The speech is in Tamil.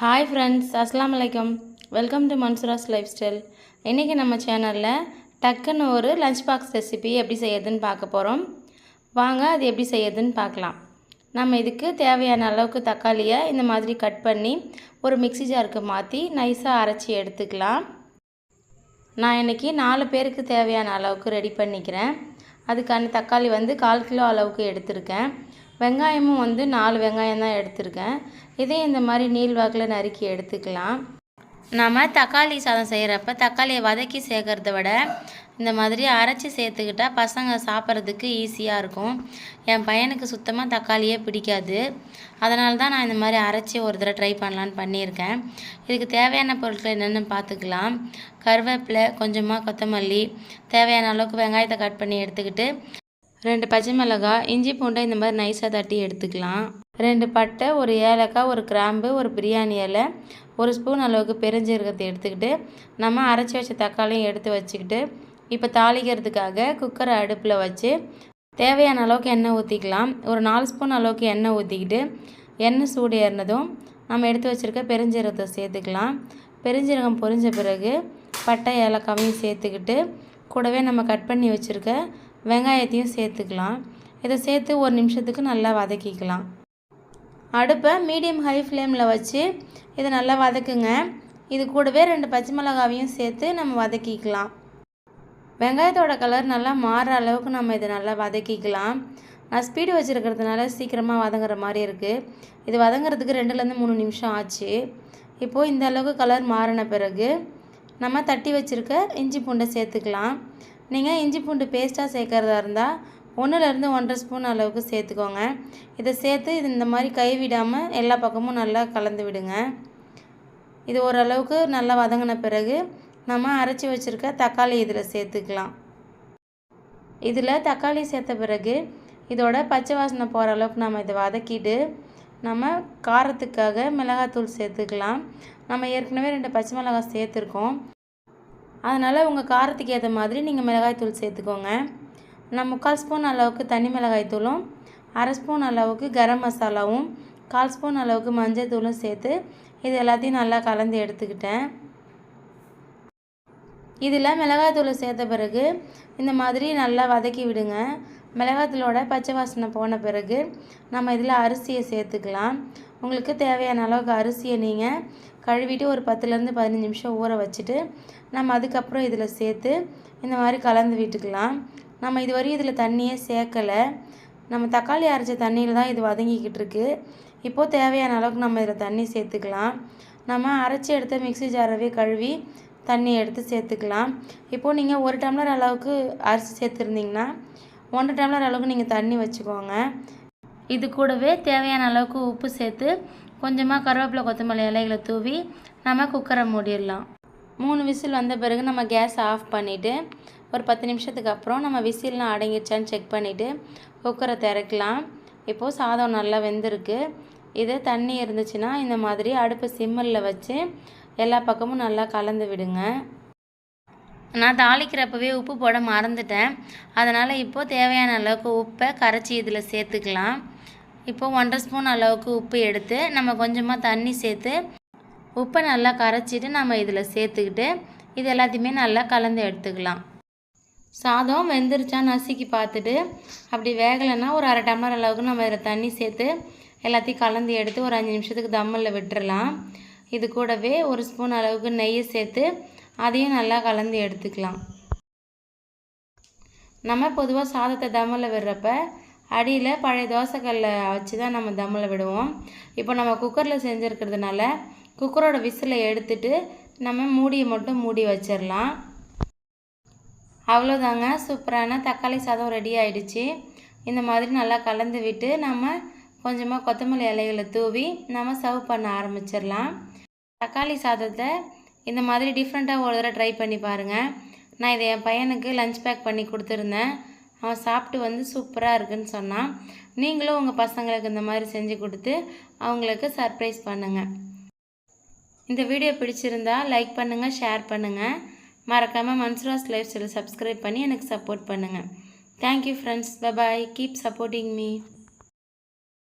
ஹாய் ஃப்ரெண்ட்ஸ் அஸ்லாம் வலைக்கம் welcome to Mansoor's life style இன்றைக்கி நம்ம சேனலில் டக்குன்னு ஒரு லஞ்ச் பாக்ஸ் ரெசிபி எப்படி செய்யறதுன்னு பார்க்க போகிறோம் வாங்க அது எப்படி செய்யறதுன்னு பார்க்கலாம். நம்ம இதுக்கு தேவையான அளவுக்கு தக்காளியை இந்த மாதிரி கட் பண்ணி ஒரு மிக்ஸி ஜாருக்கு மாற்றி நைஸாக அரைச்சி எடுத்துக்கலாம். நான் இன்றைக்கி நாலு பேருக்கு தேவையான அளவுக்கு ரெடி பண்ணிக்கிறேன். அதுக்கான தக்காளி வந்து கால் கிலோ அளவுக்கு எடுத்திருக்கேன். வெங்காயமும் வந்து நாலு வெங்காயம் தான் எடுத்திருக்கேன். இதே இந்த மாதிரி நீள்வாக்கில் நறுக்கி எடுத்துக்கலாம். நம்ம தக்காளி சாதம் செய்கிறப்ப தக்காளியை வதக்கி சேர்க்கறத விட இந்த மாதிரி அரைச்சி சேர்த்துக்கிட்டா பசங்க சாப்பிட்றதுக்கு ஈஸியாக இருக்கும். என் பையனுக்கு சுத்தமாக தக்காளியே பிடிக்காது. அதனால தான் நான் இந்த மாதிரி அரைச்சி ஒரு தடவை ட்ரை பண்ணலான்னு பண்ணியிருக்கேன். இதுக்கு தேவையான பொருட்கள் என்னென்னு பார்த்துக்கலாம். கருவேப்பிலை கொஞ்சமாக கொத்தமல்லி தேவையான அளவுக்கு வெங்காயத்தை கட் பண்ணி எடுத்துக்கிட்டு ரெண்டு பச்சை மிளகாய் இஞ்சி பூண்டை இந்த மாதிரி நைஸாக தட்டி எடுத்துக்கலாம். ரெண்டு பட்டை ஒரு ஏலக்காய் ஒரு கிராம்பு ஒரு பிரியாணி இலை ஒரு ஸ்பூன் அளவுக்கு பெருஞ்சீரகத்தை எடுத்துக்கிட்டு நம்ம அரைச்சி வச்ச தக்காளியும் எடுத்து வச்சுக்கிட்டு இப்போ தாளிக்கிறதுக்காக குக்கரை அடுப்பில் வச்சு தேவையான அளவுக்கு எண்ணெய் ஊற்றிக்கலாம் ஒரு நாலு ஸ்பூன் அளவுக்கு எண்ணெய் ஊற்றிக்கிட்டு எண்ணெய் சூடு ஏறினதும் நம்ம எடுத்து வச்சுருக்க பெருஞ்சீரகத்தை சேர்த்துக்கலாம். பெருஞ்சீரகம் பொரிஞ்ச பிறகு பட்டை ஏலக்காவையும் சேர்த்துக்கிட்டு கூடவே நம்ம கட் பண்ணி வச்சுருக்க வெங்காயத்தையும் சேர்த்துக்கலாம். இதை சேர்த்து ஒரு நிமிஷத்துக்கு நல்லா வதக்கிக்கலாம். அடுப்பை மீடியம் ஹை ஃப்ளேமில் வச்சு இதை நல்லா வதக்குங்க. இது கூடவே ரெண்டு பச்சை மிளகாவையும் சேர்த்து நம்ம வதக்கிக்கலாம். வெங்காயத்தோட கலர் நல்லா மாறுற அளவுக்கு நம்ம இதை நல்லா வதக்கிக்கலாம். நான் ஸ்பீடு வச்சுருக்கிறதுனால சீக்கிரமாக வதங்குற மாதிரி இருக்குது இது வதங்குறதுக்கு ரெண்டுலேருந்து மூணு நிமிஷம் ஆச்சு. இப்போது இந்த அளவுக்கு கலர் மாறின பிறகு நம்ம தட்டி வச்சுருக்க இஞ்சி பூண்டை சேர்த்துக்கலாம். நீங்கள் இஞ்சி பூண்டு பேஸ்ட்டாக சேர்க்குறதா இருந்தால் ஒன்றுலேருந்து ஒன்றரை ஸ்பூன் அளவுக்கு சேர்த்துக்கோங்க. இதை சேர்த்து இது இந்த மாதிரி கைவிடாமல் எல்லா பக்கமும் நல்லா கலந்து விடுங்க. இது ஓரளவுக்கு நல்லா வதங்கின பிறகு நம்ம அரைச்சி வச்சுருக்க தக்காளி இதில் சேர்த்துக்கலாம். இதில் தக்காளி சேர்த்த பிறகு இதோட பச்சை வாசனை போகிற அளவுக்கு நம்ம இதை வதக்கிட்டு நம்ம காரத்துக்காக மிளகாத்தூள் சேர்த்துக்கலாம். நம்ம ஏற்கனவே ரெண்டு பச்சை மிளகாய் சேர்த்துருக்கோம். அதனால் உங்கள் காரத்துக்கு ஏற்ற மாதிரி நீங்கள் மிளகாய்த்தூள் சேர்த்துக்கோங்க. நான் முக்கால் ஸ்பூன் அளவுக்கு தனி மிளகாய்த்தூளும் அரை ஸ்பூன் அளவுக்கு கரம் மசாலாவும் கால் ஸ்பூன் அளவுக்கு மஞ்சள் தூளும் சேர்த்து இது எல்லாத்தையும் நல்லா கலந்து எடுத்துக்கிட்டேன். இதில் மிளகாய்த்தூளை சேர்த்த பிறகு இந்த மாதிரி நல்லா வதக்கி விடுங்க. மிளகாத்தூளோட பச்சை வாசனை போன பிறகு நம்ம இதில் அரிசியை சேர்த்துக்கலாம். உங்களுக்கு தேவையான அளவுக்கு அரிசியை நீங்கள் கழுவிட்டு ஒரு பத்துலேருந்து பதினஞ்சு நிமிஷம் ஊற வச்சுட்டு நம்ம அதுக்கப்புறம் இதில் சேர்த்து இந்த மாதிரி கலந்து விட்டுக்கலாம். நம்ம இதுவரையும் இதில் தண்ணியே சேர்க்கலை. நம்ம தக்காளி அரைச்ச தண்ணியில் தான் இது வதங்கிக்கிட்டு இருக்குது இப்போது தேவையான அளவுக்கு நம்ம இதில் தண்ணி சேர்த்துக்கலாம். நம்ம அரைச்சி எடுத்த மிக்சி ஜாரவே கழுவி தண்ணி எடுத்து சேர்த்துக்கலாம். இப்போது நீங்கள் ஒரு டம்ளர் அளவுக்கு அரிசி சேர்த்துருந்தீங்கன்னா ஒன்றரை டம்ளர் அளவுக்கு நீங்கள் தண்ணி வச்சுக்கோங்க. இது கூடவே தேவையான அளவுக்கு உப்பு சேர்த்து கொஞ்சமாக கருவேப்பிலை கொத்தமல்லி இலைகளை தூவி நம்ம குக்கரை மூடிடலாம். மூணு விசில் வந்த பிறகு நம்ம கேஸ் ஆஃப் பண்ணிவிட்டு ஒரு பத்து நிமிஷத்துக்கு அப்புறம் நம்ம விசில்லாம் அடங்கிடுச்சான்னு செக் பண்ணிவிட்டு குக்கரை திறக்கலாம். இப்போது சாதம் நல்லா வெந்திருக்கு. இது தண்ணி இருந்துச்சுன்னா இந்த மாதிரி அடுப்பு சிம்மலில் வச்சு எல்லா பக்கமும் நல்லா கலந்து விடுங்க. நான் தாளிக்கிறப்பவே உப்பு போட மறந்துட்டேன். அதனால் இப்போது தேவையான அளவுக்கு உப்பை கரைச்சி இதில் சேர்த்துக்கலாம். இப்போ ஒன்றரை ஸ்பூன் அளவுக்கு உப்பு எடுத்து நம்ம கொஞ்சமாக தண்ணி சேர்த்து உப்பை நல்லா கரைச்சிட்டு நம்ம இதில் சேர்த்துக்கிட்டு இது எல்லாத்தையுமே நல்லா கலந்து எடுத்துக்கலாம். சாதம் வெந்துருச்சா நசுக்கி பார்த்துட்டு அப்படி வேகலைன்னா ஒரு அரை டம்ளர் அளவுக்கு நம்ம இதில் தண்ணி சேர்த்து எல்லாத்தையும் கலந்து எடுத்து ஒரு அஞ்சு நிமிஷத்துக்கு தம்மில் விட்டுறலாம். இது கூடவே ஒரு ஸ்பூன் அளவுக்கு நெய்யை சேர்த்து அதையும் நல்லா கலந்து எடுத்துக்கலாம். நம்ம பொதுவாக சாதத்தை தம்மில் விடுறப்ப அடியில் பழைய தோசைக்கல்லை வச்சு தான் நம்ம தம்மில் விடுவோம். இப்போ நம்ம குக்கரில் செஞ்சுருக்கிறதுனால குக்கரோட விசிலை எடுத்துட்டு நம்ம மூடியை மட்டும் மூடி வச்சிடலாம் அவ்வளோதாங்க. சூப்பரான தக்காளி சாதம் ரெடி ஆயிடுச்சு. இந்த மாதிரி நல்லா கலந்து விட்டு நம்ம கொஞ்சமாக கொத்தமல்லி இலைகளை தூவி நம்ம சர்வ் பண்ண ஆரம்பிச்சிடலாம் தக்காளி சாதத்தை இந்த மாதிரி டிஃப்ரெண்ட்டாக ஒரு தடவை ட்ரை பண்ணி பாருங்கள் நான் இதை என் பையனுக்கு லஞ்ச் பேக் பண்ணி கொடுத்துருந்தேன். அவன் சாப்பிட்டு வந்து சூப்பராக இருக்குன்னு சொன்னான். நீங்களும் உங்கள் பசங்களுக்கு இந்த மாதிரி செஞ்சு கொடுத்து அவங்களுக்கு சர்ப்ரைஸ் பண்ணுங்கள் இந்த வீடியோ பிடிச்சிருந்தா லைக் பண்ணுங்கள் ஷேர் பண்ணுங்கள் மறக்காமல் மன்சுராஸ் லைஃப் ஸ்டைல் சப்ஸ்கிரைப் பண்ணி எனக்கு சப்போர்ட் பண்ணுங்கள் thank you friends bye bye keep supporting me